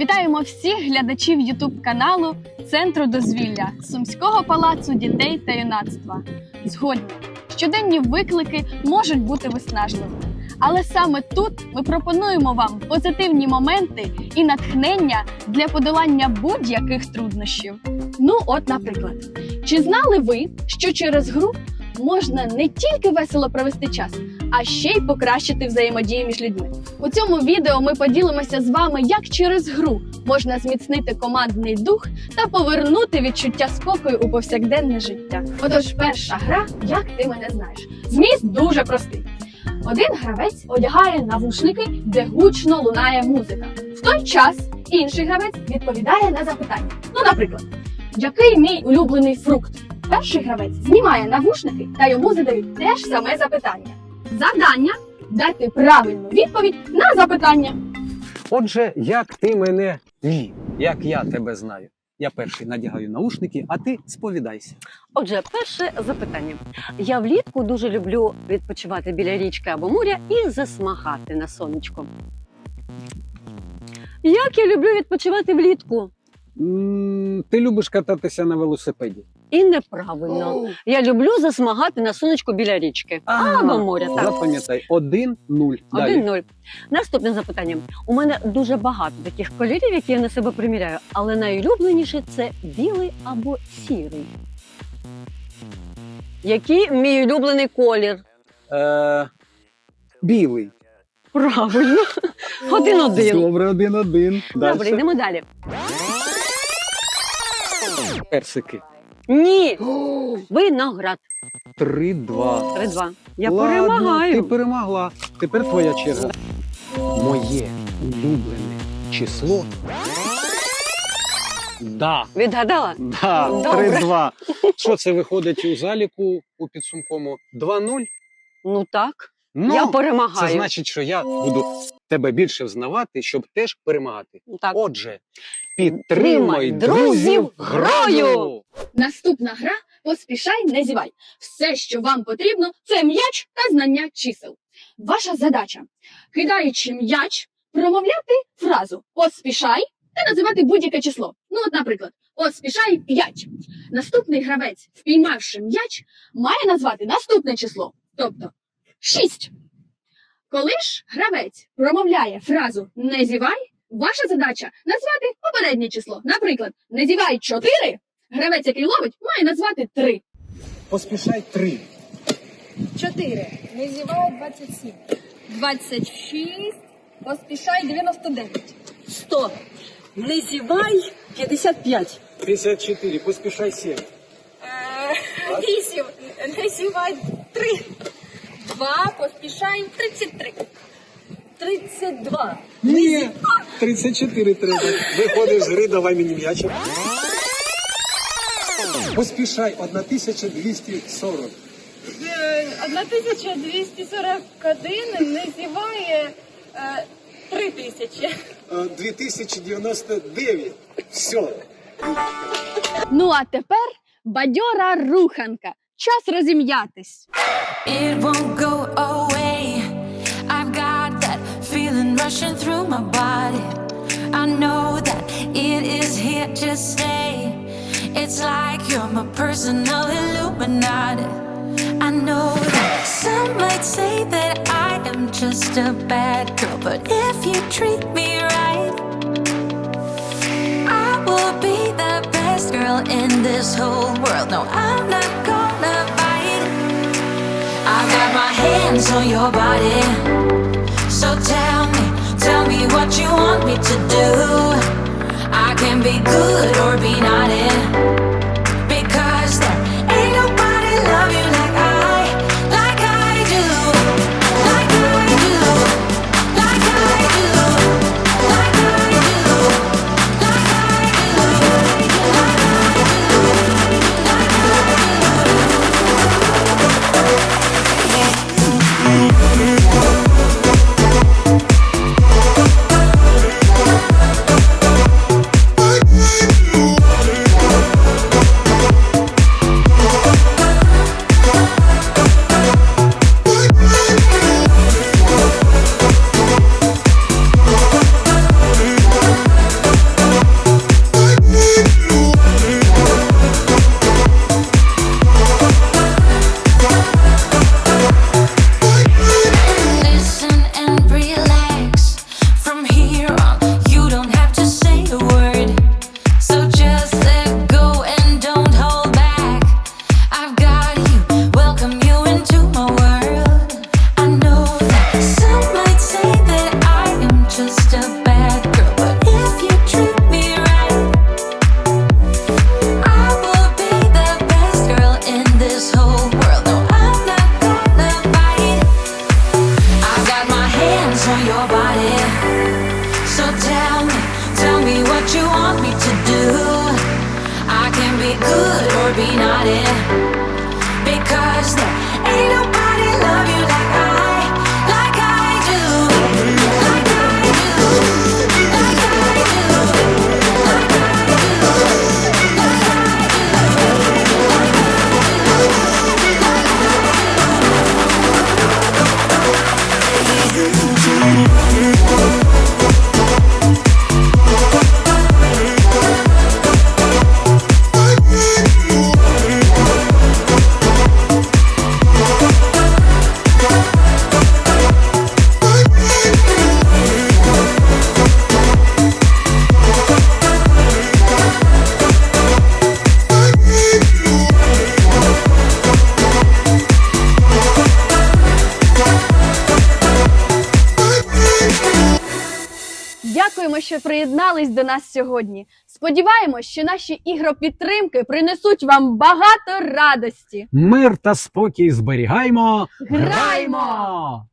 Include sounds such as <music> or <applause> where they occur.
Вітаємо всіх глядачів Ютуб каналу Центру дозвілля Сумського палацу дітей та юнацтва. Згодні, щоденні виклики можуть бути виснажливими. Але саме тут ми пропонуємо вам позитивні моменти і натхнення для подолання будь-яких труднощів. Ну, от, наприклад, чи знали ви, що через гру можна не тільки весело провести час, а ще й покращити взаємодію між людьми? У цьому відео ми поділимося з вами, як через гру можна зміцнити командний дух та повернути відчуття спокою у повсякденне життя. Отож, перша гра, як ти мене знаєш. Зміст дуже простий. Один гравець одягає навушники, де гучно лунає музика. В той час інший гравець відповідає на запитання. Ну, наприклад, який мій улюблений фрукт? Перший гравець знімає навушники та йому задають те ж саме запитання. Завдання дати правильну відповідь на запитання. Отже, як ти мене лі, як я тебе знаю. Я перший надягаю наушники, а ти сповідайся. Отже, перше запитання. Я влітку дуже люблю відпочивати біля річки або моря і засмагати на сонечко. Як я люблю відпочивати влітку? м ти любиш кататися на велосипеді. І неправильно. Я люблю засмагати на сонечку біля річки або моря. Так. Запам'ятай, один-нуль. Далі. Один-нуль. Наступне запитання. У мене дуже багато таких кольорів, які я на себе приміряю, але найулюбленіше це білий або сірий. Який мій улюблений колір? Е, білий. Правильно. <laughs> Один-один. Добре, один-один. Добре, Дальше. йдемо далі. Персики. Ні. <gasps> Виноград. Три-два. 3-2. Я Ладно, перемагаю. Ти перемогла. Тепер твоя черга. Моє улюблене число. Да. Відгадала? Да, Добре. 3-2. Що це виходить у заліку у підсумкому? 2-0? Ну так. Ну, я це значить, що я буду тебе більше взнавати, щоб теж перемагати. Так. Отже, підтримай друзів грою! Наступна гра поспішай, не зівай. Все, що вам потрібно, це м'яч та знання чисел. Ваша задача, кидаючи м'яч, промовляти фразу поспішай та називати будь-яке число. Ну, от, наприклад, поспішай 5. Наступний гравець, впіймавши м'яч, має назвати наступне число, тобто 6. Коли ж гравець промовляє фразу не зівай, ваша задача назвати попереднє число. Наприклад, не зівай 4, Гравець, який ловить, має назвати три. Поспішай 3. 4. Не зіває 27. 26. Поспішай 99. 100. Не зівай 55. 54. Поспішай 7. 8. Не зівай 3. 2. Поспішай 33. 32. Ні, 34 треба. Виходиш з гри, давай мені м'ячик. Поспішай 1240. Е, 1241 не зіває е, 3000. Е, 2099. Все. Ну а тепер бадьора руханка. Час розім'ятись. It won't go away. Rushing through my body. I know that it is here to stay. It's like you're my personal Illuminati. I know that some might say that I am just a bad girl, but if you treat me right, I will be the best girl in this whole world. No, I'm not gonna bite. I got my hands on your body. So tell what you want me to do. I can be good or be naughty. Because on your body. So tell me, tell me what you want me to do. I can be good or be naughty. Because there ain't no. Дякуємо, що приєднались до нас сьогодні. Сподіваємось, що наші ігропідтримки принесуть вам багато радості. Мир та спокій зберігаймо. Граймо!